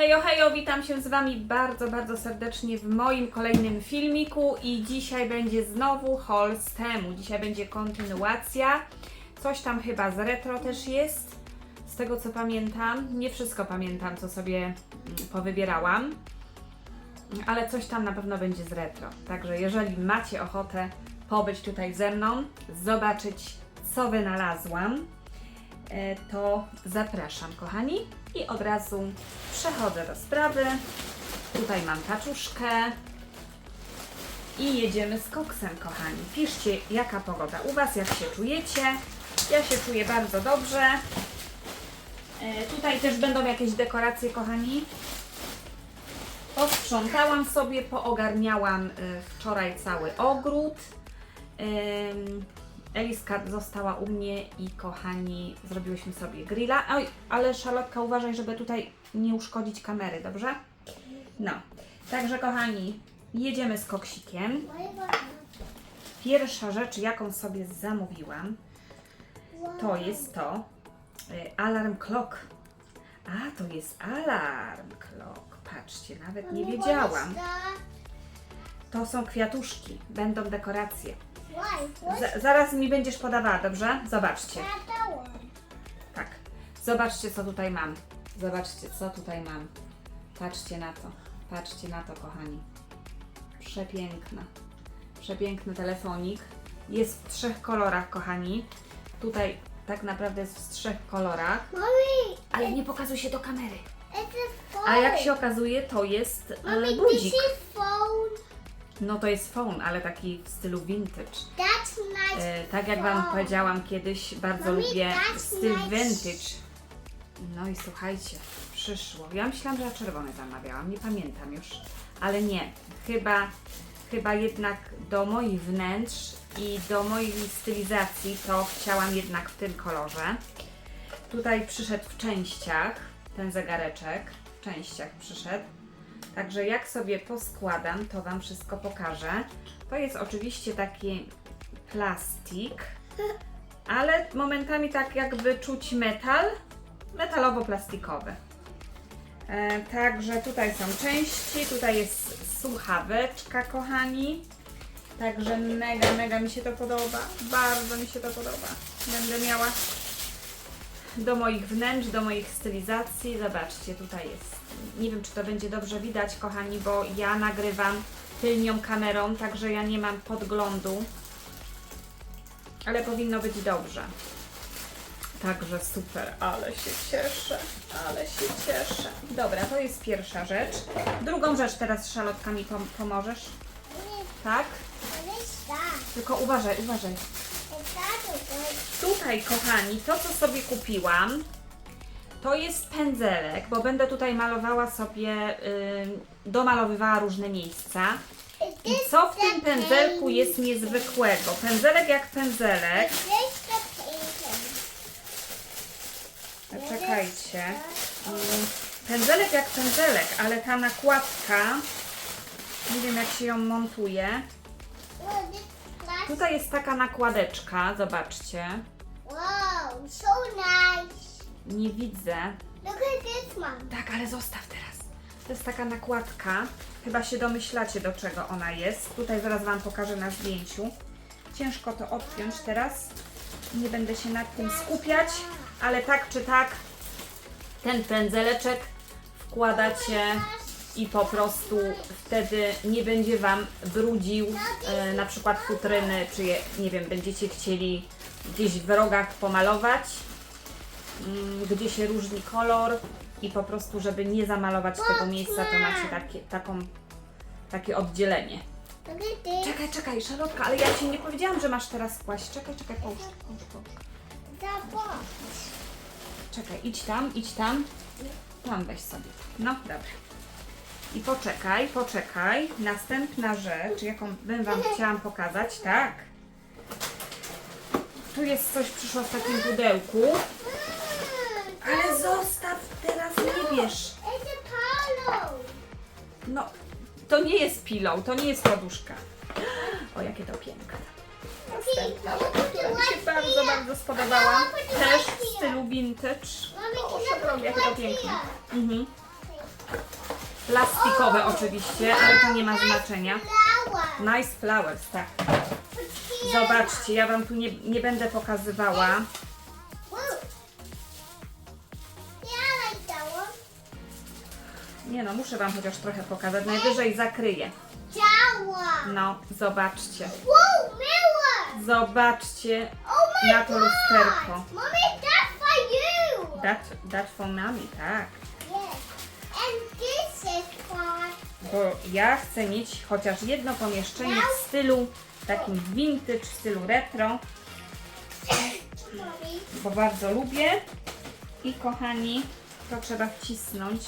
Hejo, hejo, witam się z Wami bardzo, bardzo serdecznie w moim kolejnym filmiku i dzisiaj będzie znowu haul z temu. Dzisiaj będzie kontynuacja. Coś tam chyba z retro też jest, z tego co pamiętam. Nie wszystko pamiętam, co sobie mm, powybierałam, ale coś tam na pewno będzie z retro. Także jeżeli macie ochotę pobyć tutaj ze mną, zobaczyć co wynalazłam, e, to zapraszam, kochani. I od razu przechodzę do sprawy. Tutaj mam kaczuszkę. I jedziemy z koksem, kochani. Piszcie, jaka pogoda u Was, jak się czujecie. Ja się czuję bardzo dobrze. E, tutaj też będą jakieś dekoracje, kochani. Posprzątałam sobie, poogarniałam y, wczoraj cały ogród. Eliska została u mnie i kochani, zrobiłyśmy sobie grilla. Oj, ale Szalotka uważaj, żeby tutaj nie uszkodzić kamery, dobrze? No, także kochani, jedziemy z koksikiem. Pierwsza rzecz, jaką sobie zamówiłam, to jest to y, alarm clock. A, to jest alarm clock. Patrzcie, nawet nie wiedziałam. To są kwiatuszki, będą dekoracje. Z- zaraz mi będziesz podawała, dobrze? Zobaczcie. Tak. Zobaczcie, co tutaj mam. Zobaczcie, co tutaj mam. Patrzcie na to. Patrzcie na to, kochani. Przepiękna. Przepiękny telefonik. Jest w trzech kolorach, kochani. Tutaj tak naprawdę jest w trzech kolorach. Ale nie pokazuj się do kamery. A jak się okazuje, to jest e, this budzik. is phone. No to jest phone, ale taki w stylu vintage. E, tak jak Wam powiedziałam kiedyś, bardzo lubię styl vintage. No i słuchajcie, przyszło. Ja myślałam, że ja czerwone zamawiałam, nie pamiętam już. Ale nie, chyba, chyba jednak do moich wnętrz i do mojej stylizacji to chciałam jednak w tym kolorze. Tutaj przyszedł w częściach ten zegareczek, w częściach przyszedł. Także jak sobie poskładam, to Wam wszystko pokażę. To jest oczywiście taki plastik, ale momentami tak jakby czuć metal, metalowo-plastikowy. E, także tutaj są części, tutaj jest słuchaweczka, kochani. Także mega, mega mi się to podoba. Bardzo mi się to podoba. Będę miała do moich wnętrz, do moich stylizacji. Zobaczcie, tutaj jest. Nie wiem, czy to będzie dobrze widać, kochani, bo ja nagrywam tylnią kamerą, także ja nie mam podglądu. Ale powinno być dobrze. Także super, ale się cieszę, ale się cieszę. Dobra, to jest pierwsza rzecz. Drugą rzecz teraz szalotka mi pom- pomożesz, tak? What is that? Tylko uważaj, uważaj. Tutaj, kochani, to co sobie kupiłam, to jest pędzelek, bo będę tutaj malowała sobie, y, domalowywała różne miejsca. I co w tym pędzelku jest niezwykłego? Pędzelek jak pędzelek. Czekajcie. Mm, Pędzelek jak pędzelek, ale ta nakładka, nie wiem jak się ją montuje. Tutaj jest taka nakładeczka, zobaczcie. Wow, so nice. Nie widzę. Look at this one. Tak, ale zostaw teraz. To jest taka nakładka. Chyba się domyślacie, do czego ona jest. Tutaj zaraz Wam pokażę na zdjęciu. Ciężko to odpiąć teraz. Nie będę się nad tym skupiać, ale tak czy tak ten pędzeleczek wkładacie i po prostu wtedy nie będzie Wam brudził e, na przykład futryny, czy je, nie wiem, będziecie chcieli gdzieś w rogach pomalować mm, gdzie się różni kolor i po prostu, żeby nie zamalować tego miejsca, to macie takie, taką, takie oddzielenie. Czekaj, czekaj, Szalotka, ale ja Ci nie powiedziałam, że masz teraz kłaść. Czekaj, czekaj, połóż, połóż, połóż. Czekaj, idź tam, idź tam. Tam weź sobie. No, dobra. I poczekaj, poczekaj. Następna rzecz, jaką bym Wam chciałam pokazać, tak. Tu jest coś, przyszło w takim pudełku. Ale zostaw, teraz nie bierz. Pillow. No, to nie jest pillow, to nie jest poduszka. O, jakie to piękne. Następna rzecz, która mi się bardzo, bardzo spodobała. Też w stylu vintage. O, przepraszam, jakie to piękne. Mhm. Plastikowe oczywiście, ale to nie ma znaczenia. Nice flowers, tak. Zobaczcie, ja Wam tu nie, nie będę pokazywała. Nie no, muszę Wam chociaż trochę pokazać. Najwyżej zakryję. One. No, zobaczcie. Mirror. Zobaczcie Oh my na to god. lusterko. Mommy, that's for you. That, that for tak. Yes. And this is for Bo ja chcę mieć chociaż jedno pomieszczenie w stylu takim vintage, w stylu retro, mommy. bo bardzo lubię. I kochani, to trzeba wcisnąć.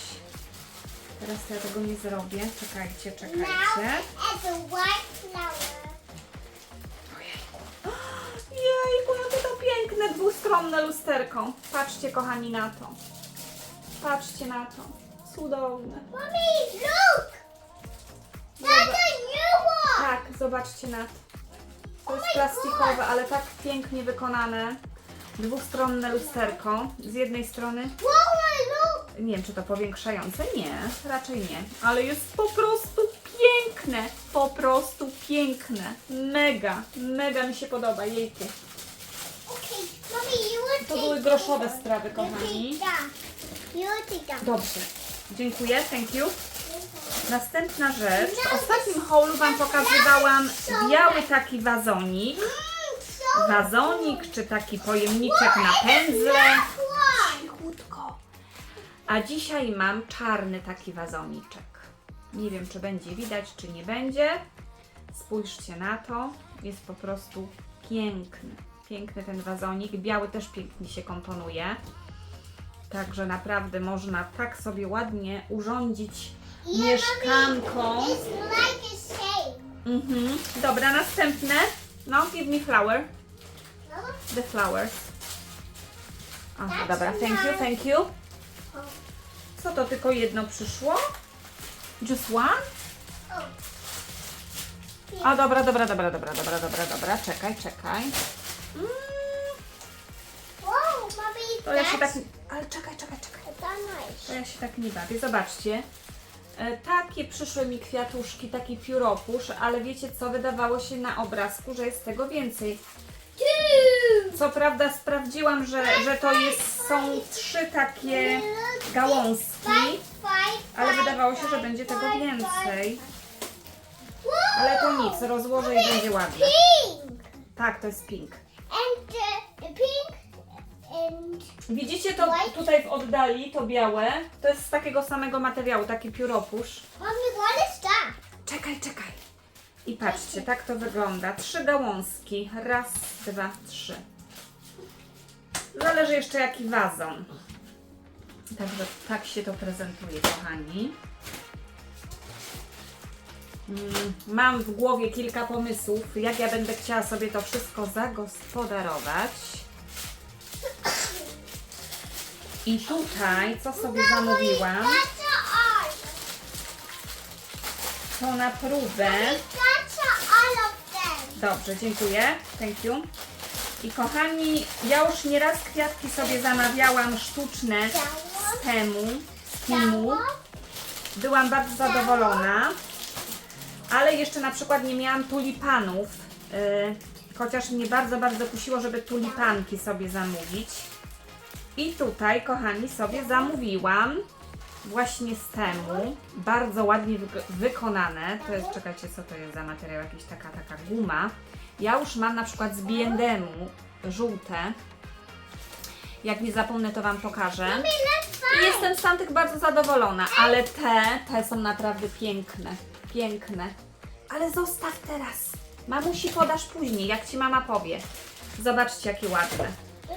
Teraz ja tego nie zrobię. Czekajcie, czekajcie. it's a white flower. Jejku, jakie to piękne dwustronne lusterko. Patrzcie kochani na to. Patrzcie na to. Cudowne. Mommy, look. One. Tak, zobaczcie na to. To jest my plastikowe, ale tak pięknie wykonane. Dwustronne lusterko. Z jednej strony, look. Nie wiem czy to powiększające, nie, raczej nie, ale jest po prostu piękne, po prostu piękne. Mega, mega mi się podoba, jejku. Okay, mommy, you will To take były groszowe one. sprawy, You kochani. take that. You will take that. Dobrze, dziękuję, thank you. Następna rzecz. W ostatnim haulu Wam pokazywałam biały taki wazonik. Mm, so Wazonik, czy taki pojemniczek na pędzle. A dzisiaj mam czarny taki wazoniczek. Nie wiem, czy będzie widać, czy nie będzie. Spójrzcie na to. Jest po prostu piękny. Piękny ten wazonik. Biały też pięknie się komponuje. Także naprawdę można tak sobie ładnie urządzić Yeah, mieszkanko. mommy, It's like a shape. Mhm. Dobra, następne. No, give me flower. No? The flowers. O, That's dobra, thank you, nice. thank you. Co to tylko jedno przyszło? Just one? A dobra, dobra, dobra, dobra, dobra, dobra, dobra, czekaj, czekaj. Mm, Whoa, mommy, to ja się tak. that's, Ale czekaj, czekaj, czekaj. To ja się tak nie bawię. Zobaczcie. E, Takie przyszły mi kwiatuszki, taki pióropusz, ale wiecie co? Wydawało się na obrazku, że jest tego więcej. Co prawda sprawdziłam, że, że to jest, są trzy takie gałązki, ale wydawało się, że będzie tego więcej. Ale to nic, rozłożę i będzie ładne. Pink. Tak, to jest pink. Widzicie to tutaj w oddali, to białe? To jest z takiego samego materiału, taki pióropusz. Czekaj, czekaj. I patrzcie, tak to wygląda. Trzy gałązki. Raz, dwa, trzy. Zależy jeszcze jaki wazon. Także tak się to prezentuje, kochani. Mm, Mam w głowie kilka pomysłów, jak ja będę chciała sobie to wszystko zagospodarować. I tutaj, co sobie zamówiłam, to na próbę. Dobrze, dziękuję. Thank you. I kochani, ja już nieraz kwiatki sobie zamawiałam sztuczne temu, z Timu. Byłam bardzo zadowolona. Ale jeszcze na przykład nie miałam tulipanów. Yy, chociaż mnie bardzo, bardzo kusiło, żeby tulipanki sobie zamówić. I tutaj, kochani, sobie zamówiłam właśnie z temu. Bardzo ładnie wyk- wykonane. To jest, czekajcie, co to jest za materiał? Jakaś taka, taka guma. Ja już mam na przykład z B&M-u żółte. Jak nie zapomnę, to Wam pokażę. Jestem z tamtych bardzo zadowolona, ale te, te są naprawdę piękne. Piękne. Ale zostaw teraz. Mamusi podasz później, jak Ci mama powie. Zobaczcie, jakie ładne.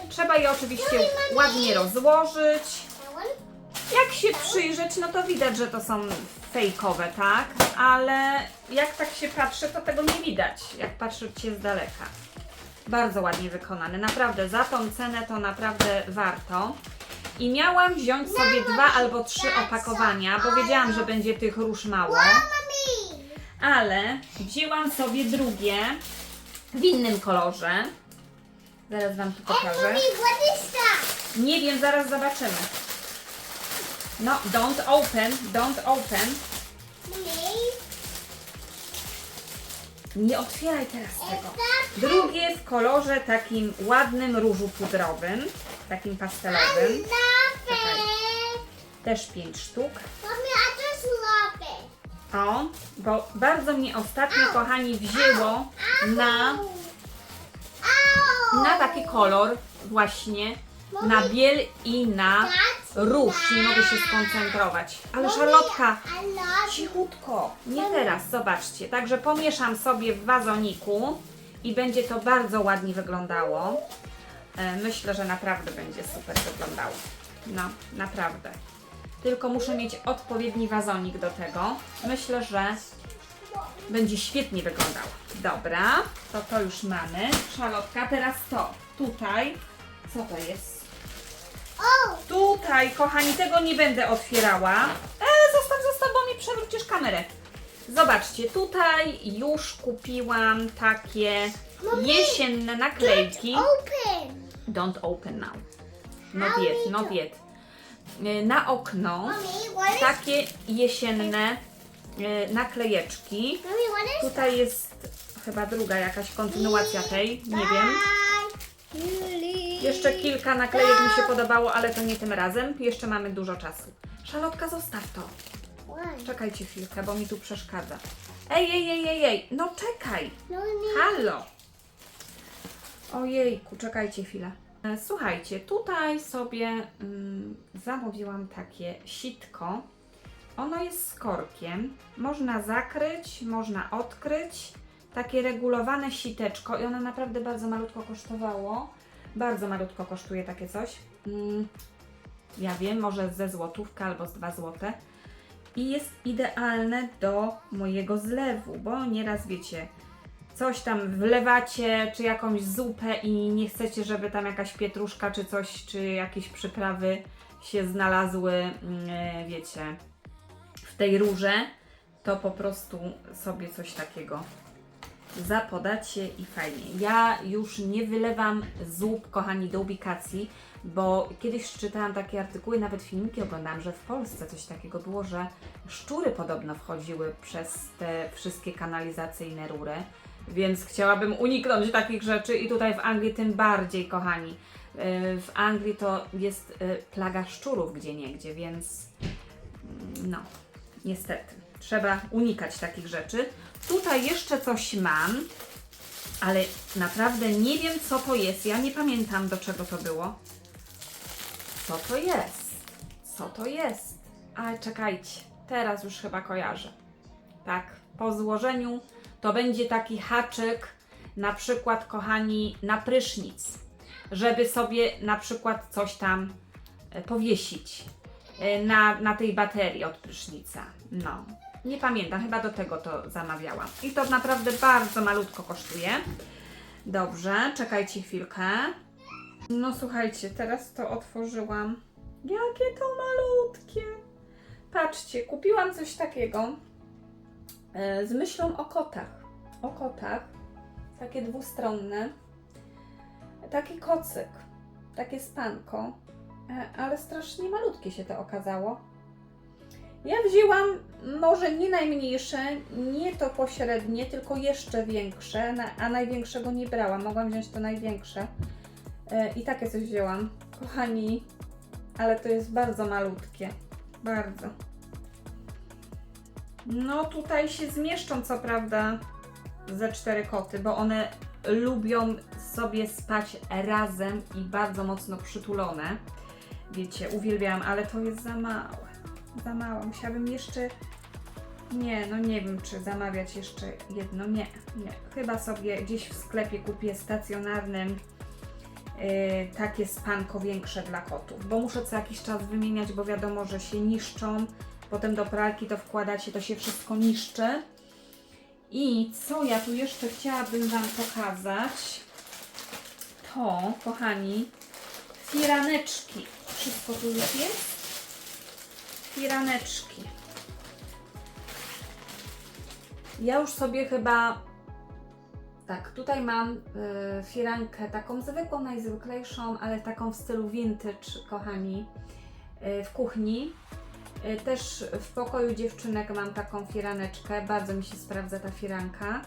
Trzeba je oczywiście ładnie rozłożyć. Jak się przyjrzeć, no to widać, że to są fejkowe, tak? Ale jak tak się patrzy, to tego nie widać, jak patrzeć się z daleka. Bardzo ładnie wykonane, naprawdę za tą cenę to naprawdę warto. I miałam wziąć sobie dwa albo trzy opakowania, bo wiedziałam, że będzie tych róż mało. Ale wzięłam sobie drugie w innym kolorze. Zaraz Wam tu pokażę. Nie wiem, zaraz zobaczymy. No, don't open, don't open. Nie otwieraj teraz tego. Drugie w kolorze takim ładnym różu pudrowym, takim pastelowym. Też pięć sztuk. O, bo bardzo mnie ostatnio, kochani, wzięło na, na taki kolor właśnie, na biel i na That's róż. Nie mogę się skoncentrować. Ale szalotka, I love cichutko, nie teraz, zobaczcie. Także pomieszam sobie w wazoniku i będzie to bardzo ładnie wyglądało. E, Myślę, że naprawdę będzie super wyglądało. No, naprawdę. Tylko muszę mieć odpowiedni wazonik do tego. Myślę, że będzie świetnie wyglądało. Dobra, to to już mamy. Szalotka, teraz to. Tutaj. Co to jest? Tutaj, kochani, tego nie będę otwierała. E, zostaw, zostaw, bo mi przewrócisz kamerę. Zobaczcie, tutaj już kupiłam takie jesienne naklejki. open. Don't open now. Not yet, not yet. Na okno Mommy, takie jesienne e, naklejeczki. Mommy? Tutaj jest chyba druga jakaś kontynuacja tej, nie wiem. Jeszcze kilka naklejek mi się podobało, ale to nie tym razem. Jeszcze mamy dużo czasu. Szalotka, zostaw to. Czekajcie chwilkę, bo mi tu przeszkadza. Ej, ej, ej, ej, ej, no czekaj. No. Halo. Ojejku, czekajcie chwilę. E, Słuchajcie, tutaj sobie mm, zamówiłam takie sitko. Ono jest z korkiem. Można zakryć, można odkryć. Takie regulowane siteczko i ono naprawdę bardzo malutko kosztowało. Bardzo malutko kosztuje takie coś. Mm, ja wiem, może ze złotówka albo z dwa złote. I jest idealne do mojego zlewu, bo nieraz wiecie, coś tam wlewacie, czy jakąś zupę i nie chcecie, żeby tam jakaś pietruszka, czy coś, czy jakieś przyprawy się znalazły, mm, e, wiecie, w tej rurze, to po prostu sobie coś takiego zapodacie i fajnie. Ja już nie wylewam zup, kochani, do ubikacji, bo kiedyś czytałam takie artykuły, nawet filmiki oglądałam, że w Polsce coś takiego było, że szczury podobno wchodziły przez te wszystkie kanalizacyjne rury, więc chciałabym uniknąć takich rzeczy i tutaj w Anglii tym bardziej, kochani. Yy, W Anglii to jest yy, plaga szczurów gdzie niegdzie, więc mm, no, niestety. Trzeba unikać takich rzeczy. Tutaj jeszcze coś mam, ale naprawdę nie wiem co to jest. Ja nie pamiętam do czego to było. Co to jest? Co to jest? Ale czekajcie, teraz już chyba kojarzę. Tak, po złożeniu to będzie taki haczyk, na przykład, kochani, na prysznic, żeby sobie na przykład coś tam e, powiesić e, na, na tej baterii od prysznica. No, nie pamiętam, chyba do tego to zamawiałam. I to naprawdę bardzo malutko kosztuje. Dobrze, czekajcie chwilkę. No słuchajcie, teraz to otworzyłam. Jakie to malutkie! Patrzcie, kupiłam coś takiego e, z myślą o kotach. O kotach. Takie dwustronne. Taki kocyk. Takie spanko. E, ale strasznie malutkie się to okazało. Ja wzięłam może nie najmniejsze, nie to pośrednie, tylko jeszcze większe, a największego nie brałam. Mogłam wziąć to największe. E, I takie coś wzięłam. Kochani, ale to jest bardzo malutkie. Bardzo. No tutaj się zmieszczą co prawda ze cztery koty, bo one lubią sobie spać razem i bardzo mocno przytulone. Wiecie, uwielbiałam, ale to jest za małe. Za małe. Musiałabym jeszcze. Nie, no nie wiem, czy zamawiać jeszcze jedno. Nie, nie. Chyba sobie gdzieś w sklepie kupię stacjonarnym yy, takie spanko większe dla kotów, bo muszę co jakiś czas wymieniać, bo wiadomo, że się niszczą. Potem do pralki to wkładacie, to się wszystko niszczy. I co ja tu jeszcze chciałabym Wam pokazać, to, kochani, firaneczki. Wszystko tu już jest? Firaneczki. Ja już sobie chyba. Tak, tutaj mam y, firankę taką zwykłą, najzwyklejszą, ale taką w stylu vintage, kochani, y, w kuchni. Y, Też w pokoju dziewczynek mam taką firaneczkę, bardzo mi się sprawdza ta firanka,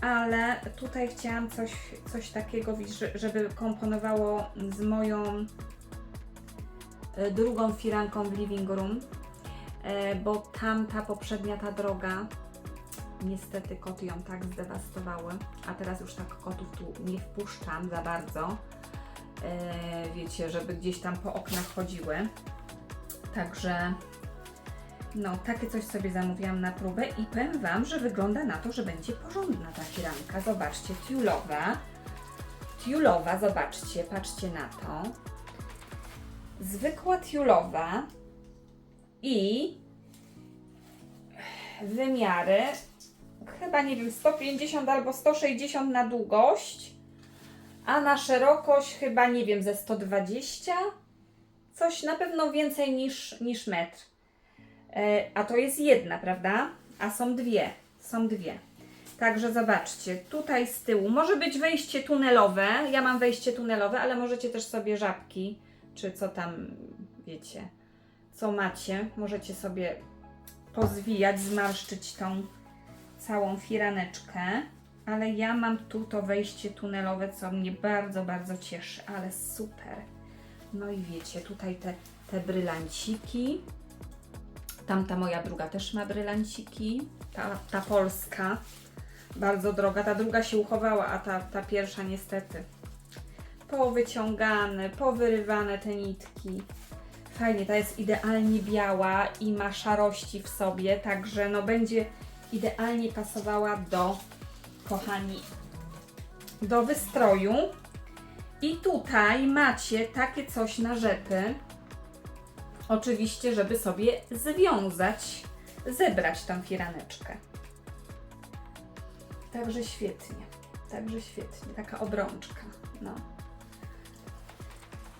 ale tutaj chciałam coś, coś takiego, żeby komponowało z moją y, drugą firanką w living room, y, bo tamta poprzednia, ta droga, niestety koty ją tak zdewastowały, a teraz już tak kotów tu nie wpuszczam za bardzo, y, wiecie, żeby gdzieś tam po oknach chodziły. Także no, takie coś sobie zamówiłam na próbę i powiem Wam, że wygląda na to, że będzie porządna ta firanka. Zobaczcie, tiulowa. Tiulowa, zobaczcie, patrzcie na to. Zwykła tiulowa i wymiary chyba nie wiem 150 albo 160 na długość, a na szerokość chyba nie wiem ze 120 coś na pewno więcej niż, niż metr. E, a to jest jedna, prawda? A są dwie. Są dwie. Także zobaczcie, tutaj z tyłu może być wejście tunelowe. Ja mam wejście tunelowe, ale możecie też sobie żabki, czy co tam, wiecie, co macie. Możecie sobie pozwijać, zmarszczyć tą całą firaneczkę. Ale ja mam tu to wejście tunelowe, co mnie bardzo, bardzo cieszy, ale super. No i wiecie, tutaj te, te brylanciki. Tamta moja druga też ma brylanciki. Ta, ta polska, bardzo droga. Ta druga się uchowała, a ta, ta pierwsza niestety. Powyciągane, powyrywane te nitki. Fajnie, ta jest idealnie biała i ma szarości w sobie, także no będzie idealnie pasowała do, kochani, do wystroju. I tutaj macie takie coś na rzepy. Oczywiście, żeby sobie związać, zebrać tą firaneczkę. Także świetnie. Także świetnie. Taka obrączka. No.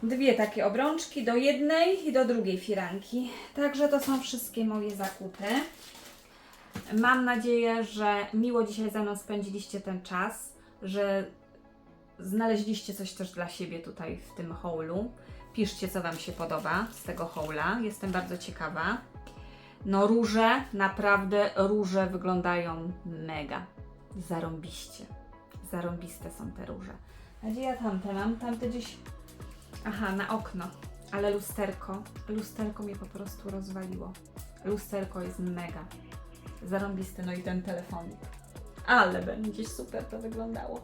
Dwie takie obrączki do jednej i do drugiej firanki. Także to są wszystkie moje zakupy. Mam nadzieję, że miło dzisiaj ze mną spędziliście ten czas, że znaleźliście coś też dla siebie tutaj w tym haulu. Piszcie, co Wam się podoba z tego haula. Jestem bardzo ciekawa. No róże, naprawdę róże wyglądają mega. Zarąbiście. Zarąbiste są te róże. A gdzie ja tamte mam? Tamte gdzieś... Aha, na okno. Ale lusterko, lusterko mnie po prostu rozwaliło. Lusterko jest mega. Zarąbiste, no i ten telefonik. Ale będzie super to wyglądało.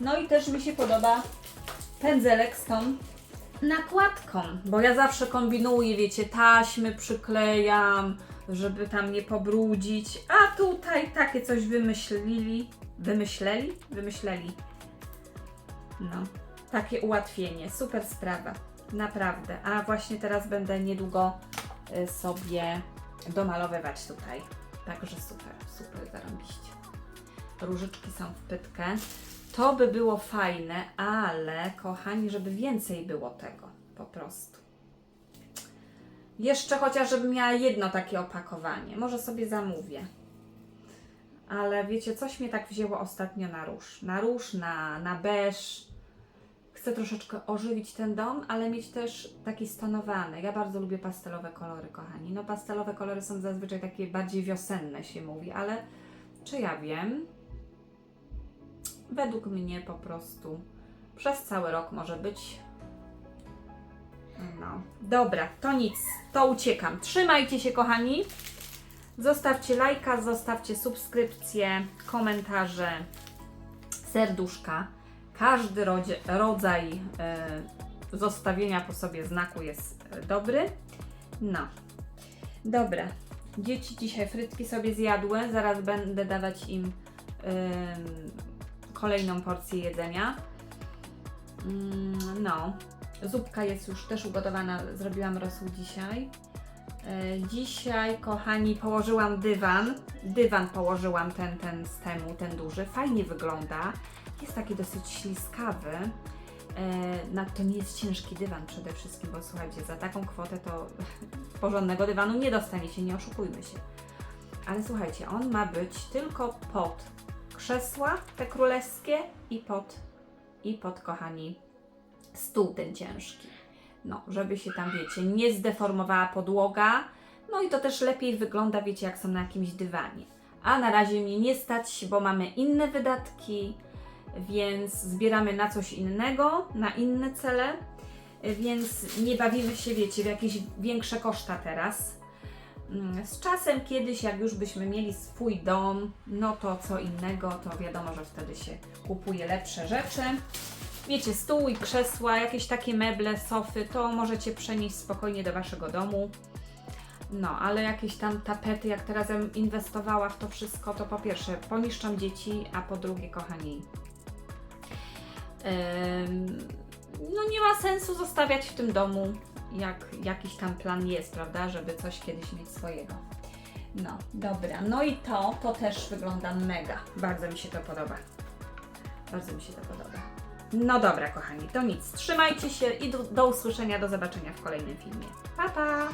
No i też mi się podoba pędzelek z tą nakładką, bo ja zawsze kombinuję, wiecie, taśmy przyklejam, żeby tam nie pobrudzić, a tutaj takie coś wymyślili, wymyśleli? Wymyśleli. No, takie ułatwienie, super sprawa, naprawdę. A właśnie teraz będę niedługo y, sobie domalowywać tutaj, także super, super zarobiście. Różyczki są w pytkę. To by było fajne, ale kochani, żeby więcej było tego po prostu. Jeszcze chociaż, miała jedno takie opakowanie. Może sobie zamówię. Ale wiecie, coś mnie tak wzięło ostatnio na róż. Na róż, na, na beż. Chcę troszeczkę ożywić ten dom, ale mieć też taki stonowany. Ja bardzo lubię pastelowe kolory, kochani. No pastelowe kolory są zazwyczaj takie bardziej wiosenne się mówi, ale czy ja wiem? według mnie po prostu przez cały rok może być. No, dobra, to nic, to uciekam. Trzymajcie się, kochani. Zostawcie lajka, zostawcie subskrypcję, komentarze, serduszka. Każdy rodzie, rodzaj e, zostawienia po sobie znaku jest e, dobry. No, dobra. Dzieci dzisiaj frytki sobie zjadły. Zaraz będę dawać im kolejną porcję jedzenia. Mm, No, zupka jest już też ugotowana, zrobiłam rosół dzisiaj. E, Dzisiaj, kochani, położyłam dywan. Dywan położyłam ten, ten z temu, ten duży. Fajnie wygląda. Jest taki dosyć śliskawy. E, No, to nie jest ciężki dywan przede wszystkim, bo słuchajcie, za taką kwotę to porządnego dywanu nie dostaniecie, nie oszukujmy się. Ale słuchajcie, on ma być tylko pod krzesła te królewskie i pod, i pod kochani, stół ten ciężki. no, żeby się tam, wiecie, nie zdeformowała podłoga. No i to też lepiej wygląda, wiecie, jak są na jakimś dywanie. A na razie mnie nie stać, bo mamy inne wydatki, więc zbieramy na coś innego, na inne cele, więc nie bawimy się, wiecie, w jakieś większe koszta teraz. Mm, Z czasem kiedyś, jak już byśmy mieli swój dom, no to co innego, to wiadomo, że wtedy się kupuje lepsze rzeczy. Wiecie, stół i krzesła, jakieś takie meble, sofy, to możecie przenieść spokojnie do waszego domu. No, ale jakieś tam tapety, jak teraz inwestowała w to wszystko, to po pierwsze poniszczą dzieci, a po drugie, kochani, no nie ma sensu zostawiać w tym domu, jak jakiś tam plan jest, prawda, żeby coś kiedyś mieć swojego. No, dobra. No i to, to też wygląda mega. Bardzo mi się to podoba. Bardzo mi się to podoba. No dobra, kochani, to nic. Trzymajcie się i do, do usłyszenia, do zobaczenia w kolejnym filmie. Pa, pa!